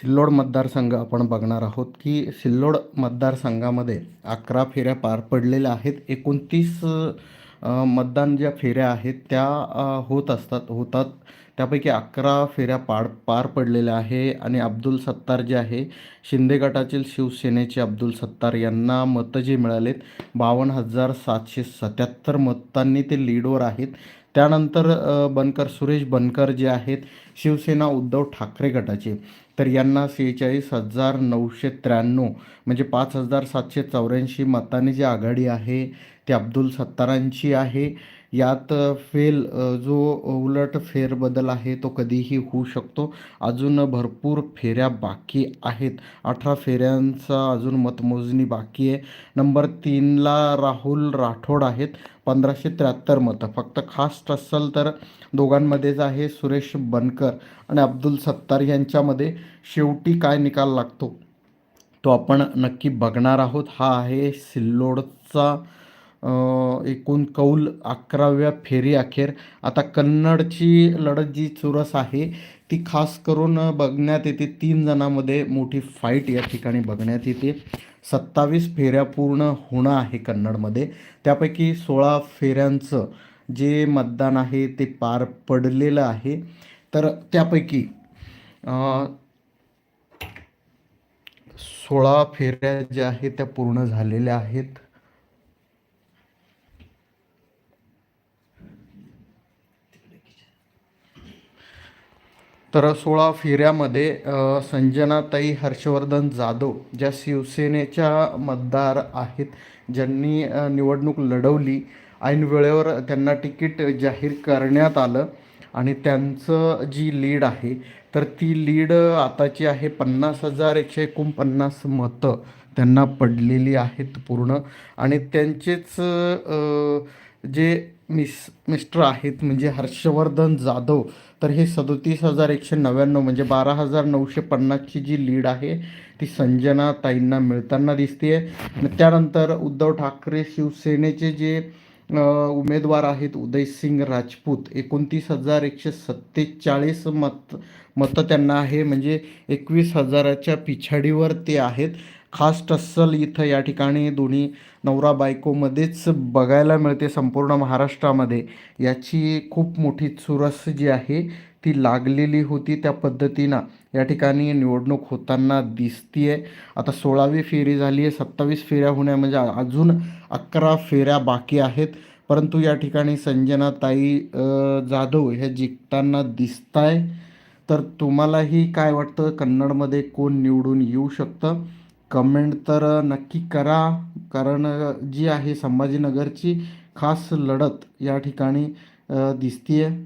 सिल्लोड मतदारसंघ आपण बघणार आहोत की सिल्लोड मतदारसंघामध्ये अकरा फेऱ्या पार पडलेल्या आहेत. एकोणतीस मतदान ज्या फेऱ्या आहेत त्या होत असतात होतात. त्यापैकी अकरा फेऱ्या पार पार पडलेल्या आहे आणि अब्दुल सत्तार जे आहे शिंदे गटातील शिवसेनेचे अब्दुल सत्तार यांना मतं जे मिळालेत बावन्न हजार सातशे सत्याहत्तर मतांनी ते लीडवर आहेत. त्यानंतर बनकर सुरेश बनकर जे आहेत शिवसेना उद्धव ठाकरे गटाचे. तर यांना सेहेचाळीस हजार नऊशे त्र्याण्णव म्हणजे पाच हजार सातशे चौऱ्याऐंशी मतांनी जी आघाडी आहे ती अब्दुल सत्तारांची आहे. यात फेल जो उलट फेरबदल आहे तो कधीही होऊ शकतो. अजून भरपूर फेऱ्या बाकी आहेत. अठरा फेऱ्यांचा अजून मतमोजणी बाकी आहे. नंबर तीनला राहुल राठोड आहेत. पंधराशे त्र्याहत्तर मतं. फक्त खास असेल तर दोघांमध्येच आहे सुरेश बनकर आणि अब्दुल सत्तार यांच्यामध्ये शेवटी काय निकाल लागतो? तो आपण नक्की बघणार आहोत. हा आहे सिल्लोडचा एकूण कौल अकराव्या फेरी अखेर. आता कन्नडची लढत जी चुरस आहे ती खास करून बघण्यात येते. तीन जणांमध्ये मोठी फाईट या ठिकाणी बघण्यात येते. सत्तावीस फेऱ्या पूर्ण होणं आहे कन्नडमध्ये. त्यापैकी सोळा फेऱ्यांचं जे मतदान आहे ते पार पडलेलं आहे. तर त्यापैकी सोळा फेऱ्या ज्या आहेत त्या पूर्ण झालेल्या आहेत. तर सोळा फेऱ्यामध्ये संजनाताई हर्षवर्धन जाधव ज्या शिवसेनेच्या मतदार आहेत ज्यांनी निवडणूक लढवली ऐन वेळेवर त्यांना तिकीट जाहीर करण्यात आलं आणि त्यांचं जी लीड आहे तर ती लीड आताची आहे पन्नास हजार एकशे एकोणपन्नास मतं. त्यांना पडलेली आहेत पूर्ण आणि त्यांचेच जे मिस मिस्टर आहेत म्हणजे हर्षवर्धन जाधव तर हे सदोतीस हजार एकशे नव्याण्णव म्हणजे बारा हजार नऊशे पन्नासची जी लीड आहे ती संजना ताईंना मिळताना दिसते आहे त्यानंतर उद्धव ठाकरे शिवसेनेचे जे उमेदवार आहेत उदयसिंग राजपूत एकोणतीस हजार एकशे सत्तेचाळीस मत मतं त्यांना आहे म्हणजे एकवीस हजाराच्या पिछाडीवर ते आहेत. खास टस्सल इथं या ठिकाणी दोन्ही नवरा बायकोमध्येच बघायला मिळते संपूर्ण महाराष्ट्रामध्ये. याची खूप मोठी चुरस जी आहे ती लागलेली होती त्या पद्धतीनं. या ठिकाणी निवडणूक होताना दिसतीये. आता सोळावी फेरी झाली आहे सत्तावीस फेऱ्या होण्या म्हणजे अजून अकरा फेऱ्या बाकी आहेत. परंतु या ठिकाणी संजनाताई जाधव हे जिंकताना दिसत आहे तर तुम्हालाही काय वाटतं? कन्नडमध्ये कोण निवडून येऊ शकतं? कमेंट तर नक्की करा कारण जी आहे संभाजीनगरची खास लढत या ठिकाणी दिसते आहे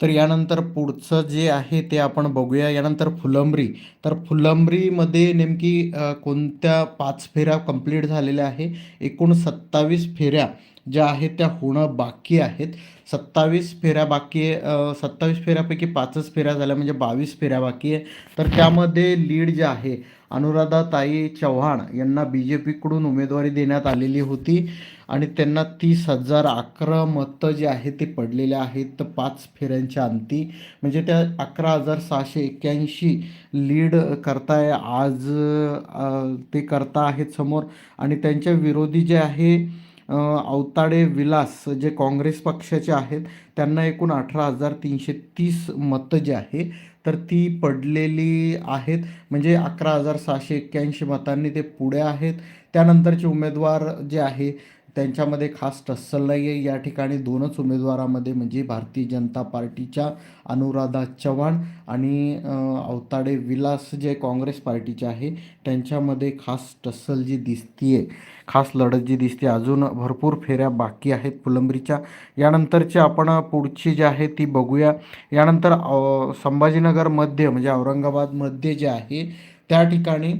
तर यानंतर पुढचं जे आहे ते आपण बघूया. यानंतर फुलंब्री. तर फुलंब्रीमध्ये नेमकी कोणत्या पाच फेऱ्या कंप्लीट झालेल्या आहे? एकूण सत्तावीस फेऱ्या ज्या आहेत त्या होणं बाकी आहेत. सत्तावीस फेऱ्या बाकी आहे सत्तावीस फेऱ्यापैकी पाचच फेऱ्या झाल्या म्हणजे बावीस फेऱ्या बाकी आहे. तर त्यामध्ये लीड जे आहे अनुराधाताई चव्हाण यांना बी जे पीकडून उमेदवारी देण्यात आलेली होती. आणि त्यांना तीस हजार अकरा मतं जे आहेत ते पडलेले आहेत. तर पाच फेऱ्यांच्या अंती म्हणजे त्या अकरा हजार सहाशे एक्क्याऐंशी लीड करताय आज ते करता आहेत समोर. आणि त्यांच्या विरोधी जे आहे अवताडे विलास जे काँग्रेस पक्षाचे आहेत त्यांना एकूण अठरा हजार तीनशे तीस मतं जे आहे तर ती पडलेली आहेत. म्हणजे अकरा हजार सहाशे एक्क्याऐंशी मतांनी ते पुढे आहेत. त्यानंतरचे उमेदवार जे आहे त्यांच्यामध्ये खास टस्सल नाही आहे या ठिकाणी दोनच उमेदवारामध्ये म्हणजे भारतीय जनता पार्टीच्या अनुराधा चव्हाण आणि अवताडे विलास जे काँग्रेस पार्टीचे आहे त्यांच्यामध्ये खास टस्सल जी दिसतीये खास लढत जी दिसते अजून भरपूर फेऱ्या बाकी आहेत फुलंब्रीच्या. यानंतरची आपण पुढची जी आहे ती बघूया. यानंतर संभाजीनगरमध्ये म्हणजे औरंगाबादमध्ये जे आहे त्या ठिकाणी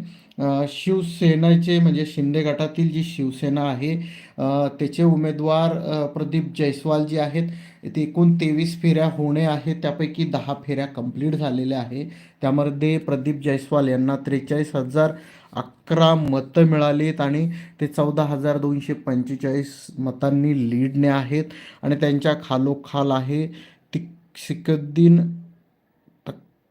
शिवसेनेचे म्हणजे शिंदे गटातील जी शिवसेना आहे त्याचे उमेदवार प्रदीप जयस्वाल जे आहेत. ते एकूण तेवीस फेऱ्या होणे आहेत. त्यापैकी दहा फेऱ्या कंप्लीट झालेल्या आहे. त्यामध्ये प्रदीप जयस्वाल यांना त्रेचाळीस हजार अकरा मतं मिळालीत आणि ते चौदा हजार दोनशे पंचेचाळीस मतांनी लीडने आहेत. आणि त्यांच्या खालोखाल आहे तिक सिकद्दीन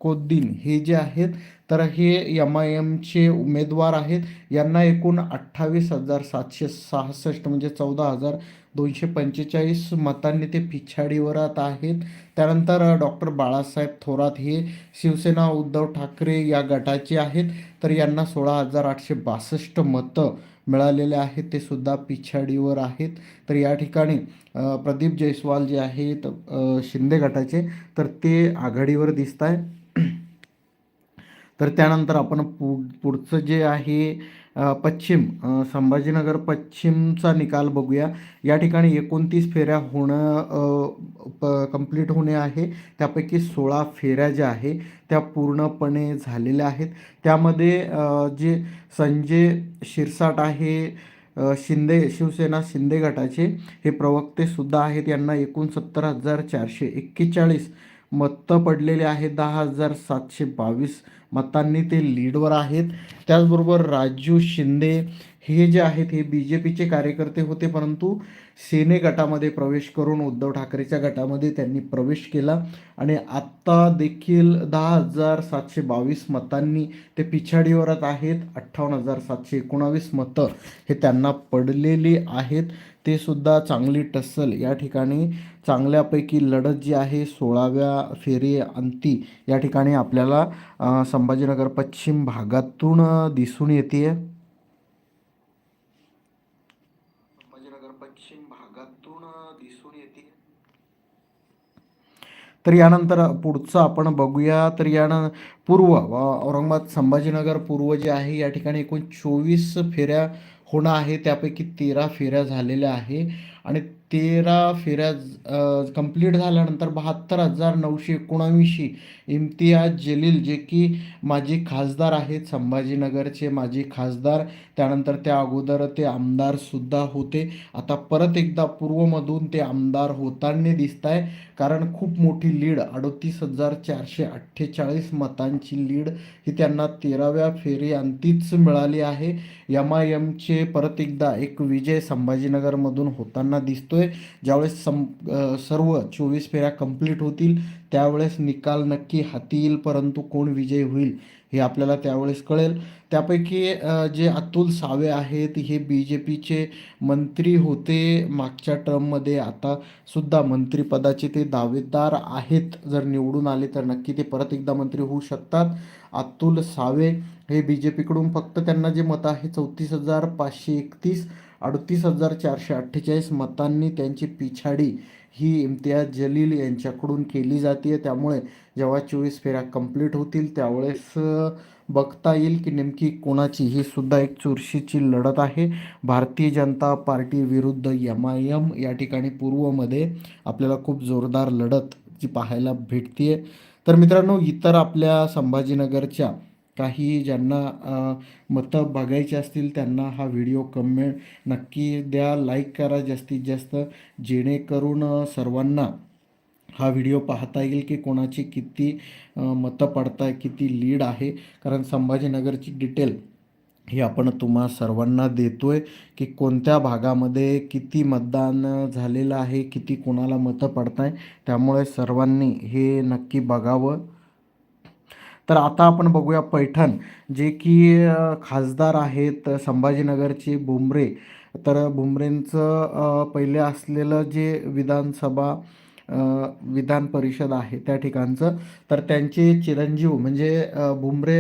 कोद्दीन. हे जे आहेत तर हे एम आय एमचे उमेदवार आहेत. यांना एकूण अठ्ठावीस हजार सातशे सहासष्ट म्हणजे चौदा हजार दोनशे पंचेचाळीस मतांनी ते पिछाडीवरात आहेत. त्यानंतर डॉक्टर बाळासाहेब थोरात हे शिवसेना उद्धव ठाकरे या गटाचे आहेत. तर यांना सोळा हजार आठशे बासष्ट मतं मिळालेले आहेत. ते सुद्धा पिछाडीवर आहेत. तर या ठिकाणी प्रदीप जयस्वाल जे आहेत शिंदे गटाचे तर ते आघाडीवर दिसत आहे तर त्यानंतर आपण पु पुढचं जे आहे पश्चिम संभाजीनगर पश्चिमचा निकाल बघूया. या ठिकाणी एकोणतीस फेऱ्या होणं कंप्लीट होणे आहे. त्यापैकी सोळा फेऱ्या ज्या आहे त्या पूर्णपणे झालेल्या आहेत. त्यामध्ये जे संजय शिरसाट आहे शिंदे शिवसेना शिंदे गटाचे हे प्रवक्ते सुद्धा आहेत. यांना एकूण सत्तर हजार चारशे एक्केचाळीस मतं पडलेले आहेत दहा हजार सातशे बावीस मतांनी ते लीडवर आहेत. त्याचबरोबर राजू शिंदे हे जे आहेत हे बी जे पीचे कार्यकर्ते होते परंतु सेने गटामध्ये प्रवेश करून उद्धव ठाकरेच्या गटामध्ये त्यांनी प्रवेश केला. आणि आत्ता देखील दहा हजार सातशे बावीस मतांनी ते पिछाडीवरच आहेत. अठ्ठावन्न हजार सातशे एकोणावीस मतं हे त्यांना पडलेली आहेत. ते सुद्धा चांगली टस्सल या ठिकाणी चांगल्यापैकी लढत जी आहे सोळाव्या फेरी अंती या ठिकाणी आपल्याला संभाजीनगर पश्चिम भागातून दिसून येते संभाजीनगर पश्चिम भागातून दिसून येते तर यानंतर पुढचं आपण बघूया. तर यानं पूर्व औरंगाबाद संभाजीनगर पूर्व जे आहे या ठिकाणी एकूण चोवीस फेऱ्या होणं आहे त्यापैकी तेरा फेऱ्या झालेल्या आहे. आणि तेरा फेऱ्या कंप्लीट झाल्यानंतर बहात्तर हजार नऊशे एकोणावीसशी इम्तियाज जलील जे की माजी खासदार आहेत संभाजीनगरचे माजी खासदार. त्यानंतर त्या अगोदर ते आमदारसुद्धा होते. आता परत एकदा पूर्वमधून ते आमदार होताना दिसत आहे कारण खूप मोठी लीड अडतीस हजार चारशे अठ्ठेचाळीस मतांची लीड ही त्यांना तेराव्या फेरी अंतीच मिळाली आहे. एम आय एमचे परत एकदा एक विजय संभाजीनगरमधून होताना दिसतोय. ज्यावेळेस सं सर्व चोवीस फेऱ्या कंप्लीट होतील त्यावेळेस निकाल नक्की हाती येईल परंतु कोण विजय होईल हे आपल्याला त्यावेळेस कळेल. त्यापैकी जे अतुल सावे आहेत हे बी जे पीचे मंत्री होते मागच्या टर्ममध्ये. आता सुद्धा मंत्रिपदाचे ते दावेदार आहेत. जर निवडून आले तर नक्की ते परत एकदा मंत्री होऊ शकतात. अतुल सावे हे बी जे पीकडून फक्त त्यांना जे मतं आहे चौतीस हजार पाचशे एकतीस अडतीस हजार चारशे अठ्ठेचाळीस मतांनी त्यांची पिछाडी ही इम्तियाज जलील यांच्याकडून केली जाते. त्यामुळे जेव्हा चोवीस फेऱ्या कंप्लीट होतील त्यावेळेस बघता येईल की नेमकी कोणाची ही सुद्धा एक चुरशीची लढत आहे. भारतीय जनता पार्टी विरुद्ध एम आय एम या ठिकाणी पूर्वमध्ये आपल्याला खूप जोरदार लढत जी पाहायला भेटते तर मित्रांनो इतर आपल्या संभाजीनगरच्या काही ज्यांना मतं बघायची असतील त्यांना हा व्हिडिओ कमेंट नक्की द्या लाईक करा जास्तीत जास्त जेणेकरून सर्वांना हा व्हिडिओ पाहता येईल की कोणाची किती मतं पडताय किती लीड आहे. कारण संभाजीनगरची डिटेल ही आपण तुम्हा सर्वांना देतो आहे की कोणत्या भागामध्ये किती मतदान झालेलं आहे किती कोणाला मतं पडताय. त्यामुळे सर्वांनी हे नक्की बघावं. तर आता आपण बघूया पैठण जे की खासदार आहेत संभाजीनगरचे बुमरे तर बुमरेंचं पहिले असलेलं जे विधानसभा विधान परिषद आहे त्या ठिकाणचं. तर त्यांचे चिरंजीव म्हणजे बुमरे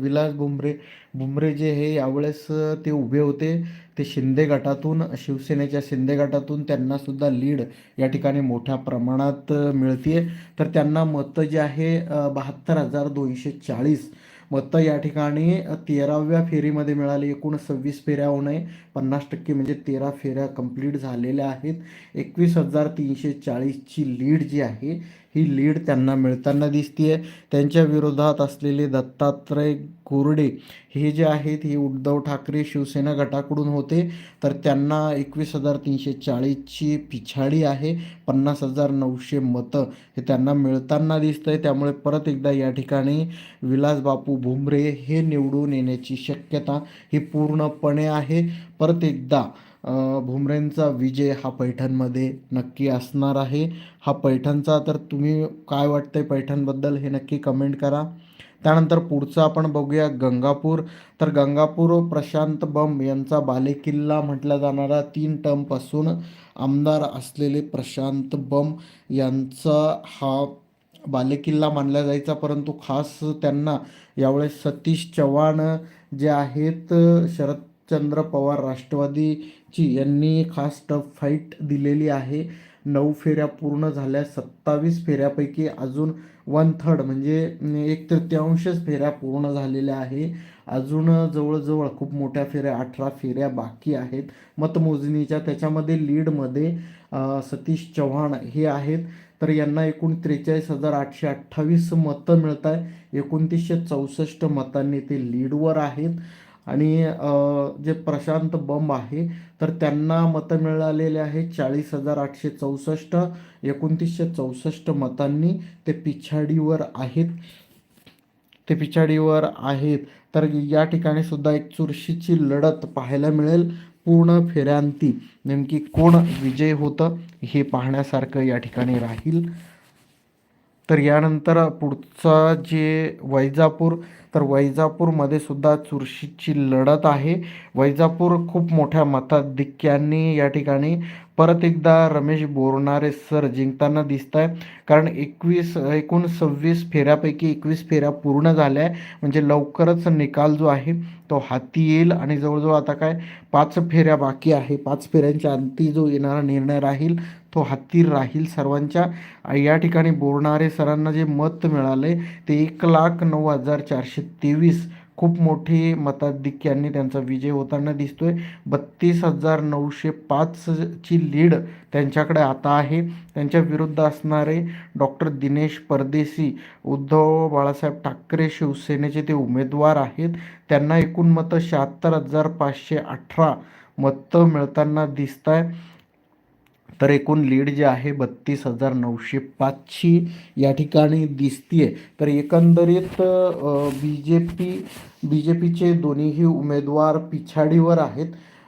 विलास बुमरे बुमरे जे हे यावेळेस ते उभे होते. ते शिंदे गटातून शिवसेनेच्या शिंदे गटातून त्यांनासुद्धा लीड या ठिकाणी मोठ्या प्रमाणात मिळते तर त्यांना मतं जे आहे बहात्तर हजार दोनशे चाळीस मतं या ठिकाणी तेराव्या फेरीमध्ये मिळाली. एकूण सव्वीस फेऱ्या होणे पन्नास टक्के म्हणजे तेरा फेऱ्या कंप्लीट झालेल्या आहेत. एकवीस हजार तीनशे चाळीसची लीड जी आहे ही लीड त्यांना मिळताना दिसतीये. त्यांच्या विरोधात असलेले दत्तात्रय कोरडे हे जे आहेत हे उद्धव ठाकरे शिवसेना गटाकडून होते. तर त्यांना एकवीस हजार तीनशे चाळीसची पिछाडी आहे पन्नास हजार नऊशे मतं हे त्यांना मिळताना दिसतंय. त्यामुळे परत एकदा या ठिकाणी विलास बापू भुमरे हे निवडून येण्याची शक्यता ही पूर्णपणे आहे. परत एकदा भुमरेंचा विजय हा पैठणमध्ये नक्की असणार आहे. हा पैठणचा तर तुम्ही काय वाटतंय पैठणबद्दल हे नक्की कमेंट करा. त्यानंतर पुढचं आपण बघूया गंगापूर. तर गंगापूर प्रशांत बंब यांचा बालेकिल्ला म्हटला जाणारा तीन टर्मपासून आमदार असलेले प्रशांत बंब यांचा हा बालेकिल्ला मानला जायचा. परंतु खास त्यांना यावेळेस सतीश चव्हाण जे आहेत शरदचंद्र पवार राष्ट्रवादी ची यांनी खास टफ फाईट दिलेली आहे. नऊ फेऱ्या पूर्ण झाल्या सत्तावीस फेऱ्यापैकी अजून वन थर्ड म्हणजे एक तृतीयांशच फेऱ्या पूर्ण झालेल्या आहे. अजून जवळजवळ खूप मोठ्या फेऱ्या अठरा फेऱ्या बाकी आहेत. मतमोजणीच्या त्याच्यामध्ये लीडमध्ये सतीश चव्हाण हे आहेत. तर यांना एकूण त्रेचाळीस हजार आठशे अठ्ठावीस मतं मिळत आहे एकोणतीसशे चौसष्ट मतांनी ते लीडवर आहेत. आणि जे प्रशांत बंब आहे तर त्यांना मतं मिळालेले आहे चाळीस हजार आठशे चौसष्ट एकोणतीसशे चौसष्ट मतांनी. ते पिछाडीवर आहेत. ते पिछाडीवर आहेत. तर या ठिकाणी सुद्धा एक चुरशीची लढत पाहायला मिळेल. पूर्ण फेऱ्यांती. नेमकी कोण विजय होतं हे पाहण्यासारखं या ठिकाणी राहील. तर यानंतर पुढचा जे वैजापूर तर वैजापूरमध्ये सुद्धा चुरशीची लढत आहे. वैजापूर खूप मोठ्या मताधिक्यांनी या ठिकाणी परत एकदा रमेश बोरणारे सर जिंकताना दिसत आहे कारण एकवीस एकूण सव्वीस फेऱ्यापैकी एकवीस फेऱ्या पूर्ण झाल्या. आहे म्हणजे लवकरच निकाल जो आहे तो हाती येईल. आणि जवळजवळ आता काय पाच फेऱ्या बाकी आहे. पाच फेऱ्यांच्या अंती जो येणारा निर्णय राहील तो हाती राहील सर्वांच्या. या ठिकाणी बोरणारे सरांना जे मत मिळाले ते एक लाख नऊ हजार चारशे तेवीस खूप मोठी मताधिक्यांनी त्यांचा विजय होताना दिसतोय. बत्तीस हजार नऊशे पाचची लीड त्यांच्याकडे आता आहे. त्यांच्या विरुद्ध असणारे डॉक्टर दिनेश परदेशी उद्धव बाळासाहेब ठाकरे शिवसेनेचे ते उमेदवार आहेत. त्यांना एकूण मतं शहात्तर हजार पाचशे अठरा मतं मिळताना दिसत आहे तर एकूण लीड जे आहे बत्तीस हजार नऊशे पाचशी या ठिकाणी दिसतीये. तर एकंदरीत B J P B J पीचे दोन्हीही उमेदवार पिछाडीवर आहेत.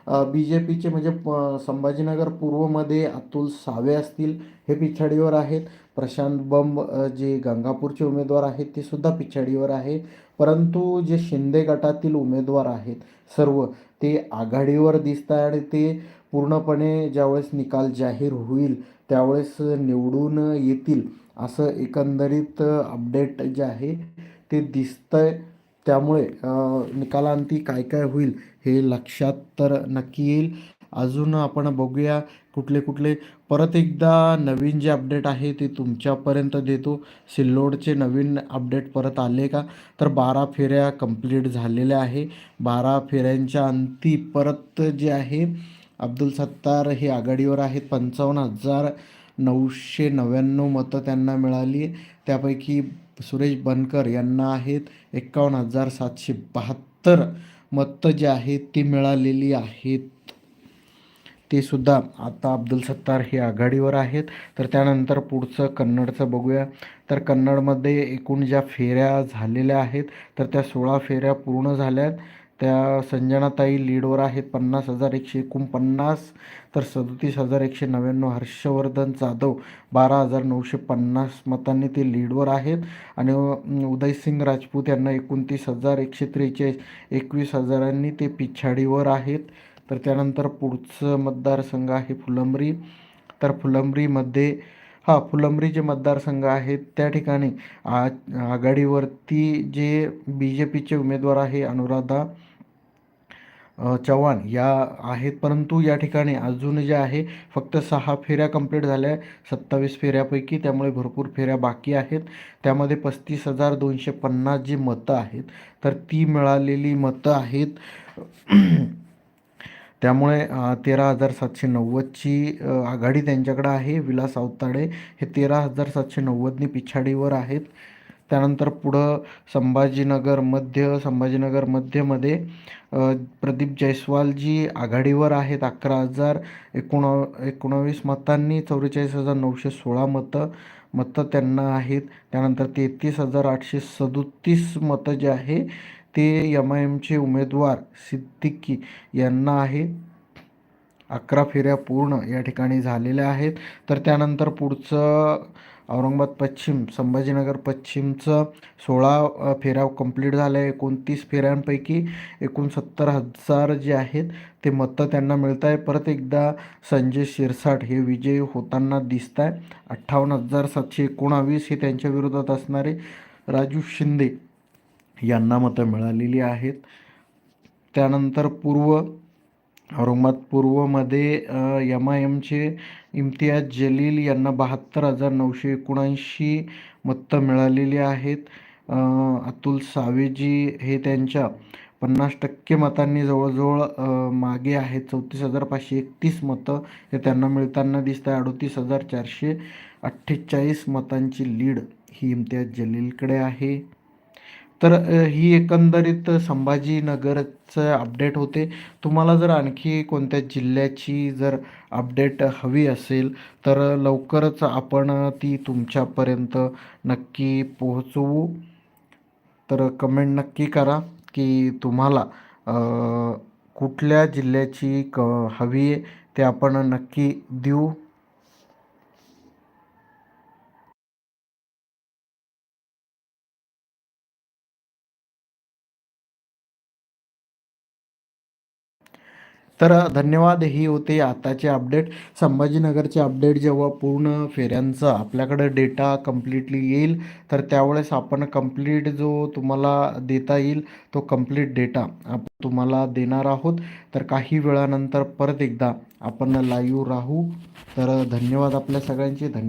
बी जे पीचे म्हणजे प- संभाजीनगर पूर्वमध्ये अतुल सावे असतील हे पिछाडीवर आहेत. प्रशांत बंब जे गंगापूरचे उमेदवार आहेत ते सुद्धा पिछाडीवर आहे. परंतु जे शिंदे गटातील उमेदवार आहेत सर्व ते आघाडीवर दिसत आहे आणि ते पूर्णपणे ज्यावेळेस निकाल जाहीर होईल त्यावेळेस निवडून येतील असं एकंदरीत अपडेट जे आहे ते दिसतंय. त्यामुळे निकालांती काय काय होईल हे लक्षात तर नक्की येईल. अजून आपण बघूया कुठले कुठले. परत एकदा नवीन जे अपडेट आहे ते तुमच्यापर्यंत देतो. सिल्लोडचे नवीन अपडेट परत आले का? तर बारा फेऱ्या कंप्लीट झालेल्या आहे. बारा फेऱ्यांच्या अंती परत जे आहे अब्दुल सत्तार हे आघाडीवर आहेत. पंचावन्न हजार नऊशे नव्याण्णव मतं त्यांना मिळाली. त्यापैकी सुरेश बनकर यांना आहेत. एकावन्न हजार सातशे बहात्तर मतं जे आहेत ती मिळालेली आहेत. ते सुद्धा आता अब्दुल सत्तार हे आघाडीवर आहेत. तर त्यानंतर पुढचं कन्नडचं बघूया. तर कन्नडमध्ये एकूण ज्या फेऱ्या झालेल्या आहेत तर त्या सोळा फेऱ्या पूर्ण झाल्यात. त्या संजनाताई लीडवर आहेत. पन्नास हजार एकशे एकोणपन्नास तर सदतीस हजार एकशे नव्याण्णव हर्षवर्धन जाधव बारा हजार नऊशे पन्नास मतांनी ते लीडवर आहेत. आणि उदयसिंग राजपूत यांना एकोणतीस हजार एकशे त्रेचाळीस एकवीस हजारांनी ते पिछाडीवर आहेत. तर त्यानंतर पुढचं मतदारसंघ आहे फुलंब्री. तर फुलंब्रीमध्ये हा फुलंब्री जे मतदारसंघ आहेत त्या ठिकाणी आ आघाडीवरती जे बी जे पीचे उमेदवार आहे अनुराधा चव्हाण या आहेत परंतु या ठिकाणी अजून जे आहे फक्त सहा फेऱ्या कंप्लीट झाल्या सत्तावीस फेऱ्यापैकी त्यामुळे भरपूर फेऱ्या बाकी आहेत. त्यामध्ये पस्तीस हजार दोनशे पन्नास जी मतं आहेत तर ती मिळालेली मतं आहेत. त्यामुळे तेरा हजार सातशे नव्वदची आघाडी त्यांच्याकडं आहे. विलास अवताडे हे तेरा हजार सातशे नव्वदनी पिछाडीवर आहेत. त्यानंतर पुढं संभाजीनगर मध्य संभाजीनगर मध्यमध्ये प्रदीप जयस्वालजी आघाडीवर आहेत अकरा हजार एकोणा एकोणावीस मतांनी चौवेचाळीस हजार नऊशे सोळा मतं मतं त्यांना आहेत. त्यानंतर तेहतीस हजार आठशे सदोतीस मतं जे आहे ते एम आय एमचे उमेदवार सिद्दीकी यांना आहे. अकरा फेऱ्या पूर्ण या ठिकाणी झालेल्या आहेत. तर त्यानंतर पुढचं औरंगाबाद पश्चिम संभाजीनगर पश्चिमचं सोळा फेराव फेऱ्या कंप्लीट झाल्या. एकोणतीस फेऱ्यांपैकी एकोणसत्तर हजार जे आहेत ते मतं त्यांना मिळत आहे परत एकदा संजय शिरसाट हे विजयी होताना दिसत आहे अठ्ठावन्न हजार सातशे एकोणावीस हे त्यांच्या विरोधात असणारे राजू शिंदे यांना मतं मिळालेली आहेत. त्यानंतर पूर्व औरंगाबाद पूर्वमध्ये एम आय एमचे इम्तियाज जलील यांना बहात्तर हजार नऊशे एकोणऐंशी मतं मिळालेली आहेत. अतुल सावेजी हे त्यांच्या पन्नास टक्के मतांनी जवळजवळ मागे आहेत. चौतीस हजार पाचशे एकतीस मतं हे त्यांना मिळताना दिसत आहे अडोतीस हजार चारशे अठ्ठेचाळीस मतांची लीड ही इम्तियाज जलीलकडे आहे. तर ही एकंदरीत संभाजीनगरचं अपडेट होते. तुम्हाला जर आणखी कोणत्या जिल्ह्याची जर अपडेट हवी असेल तर लवकरच आपण ती तुमच्यापर्यंत नक्की पोहोचवू. तर कमेंट नक्की करा की तुम्हाला कुठल्या जिल्ह्याची क हवी आहे ते आपण नक्की देऊ. तर धन्यवाद ही होते आताचे अपडेट. संभाजीनगरचे अपडेट जेव्हा पूर्ण फेऱ्यांचा आपल्याकडे डेटा कम्प्लिटली येईल तर त्यावेळेस आपण कंप्लीट जो तुम्हाला देता येईल तो कंप्लीट डेटा आपण तुम्हाला देणार आहोत. तर काही वेळानंतर परत एकदा आपण लाईव्ह राहू. तर धन्यवाद आपल्या सगळ्यांचे. धन्यवाद.